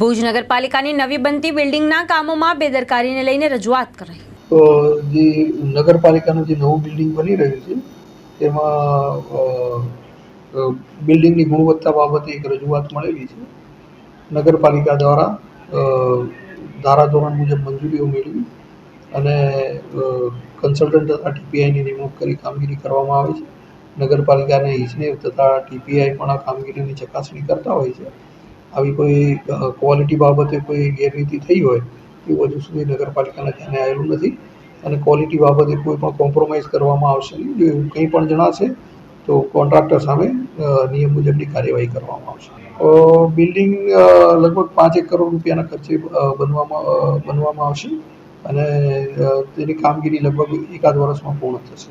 ભુજ નગરપાલિકાની નવી બનતી બિલ્ડિંગના કામોમાં બેદરકારીને લઈને રજૂઆત કરાઈ. જે નગરપાલિકાનું જે નવું બિલ્ડિંગ બની રહ્યું છે, તેમાં બિલ્ડિંગની ગુણવત્તા બાબતે એક રજૂઆત મળેલી છે. નગરપાલિકા દ્વારા ધારાધોરણ મુજબ મંજૂરીઓ મેળવી અને કન્સલ્ટન્ટ તથા ટીપીઆઈની નિમણૂક કરી કામગીરી કરવામાં આવે છે. નગરપાલિકાને ઇજનેર તથા ટીપીઆઈ પણ આ કામગીરીની ચકાસણી કરતા હોય છે. આવી કોઈ ક્વોલિટી બાબતે કોઈ ગેરરીતિ થઈ હોય, એવું હજુ સુધી નગરપાલિકાના ધ્યાને આવેલું નથી. અને ક્વોલિટી બાબતે કોઈ પણ કોમ્પ્રોમાઇઝ કરવામાં આવશે નહીં. એવું કંઈ પણ જણાશે, તો કોન્ટ્રાક્ટર સામે નિયમ મુજબની કાર્યવાહી કરવામાં આવશે. બિલ્ડિંગ લગભગ પાંચ એક કરોડ રૂપિયાના ખર્ચે બનવામાં બનવામાં આવશે. અને તેની કામગીરી લગભગ એકાદ વર્ષમાં પૂર્ણ થશે.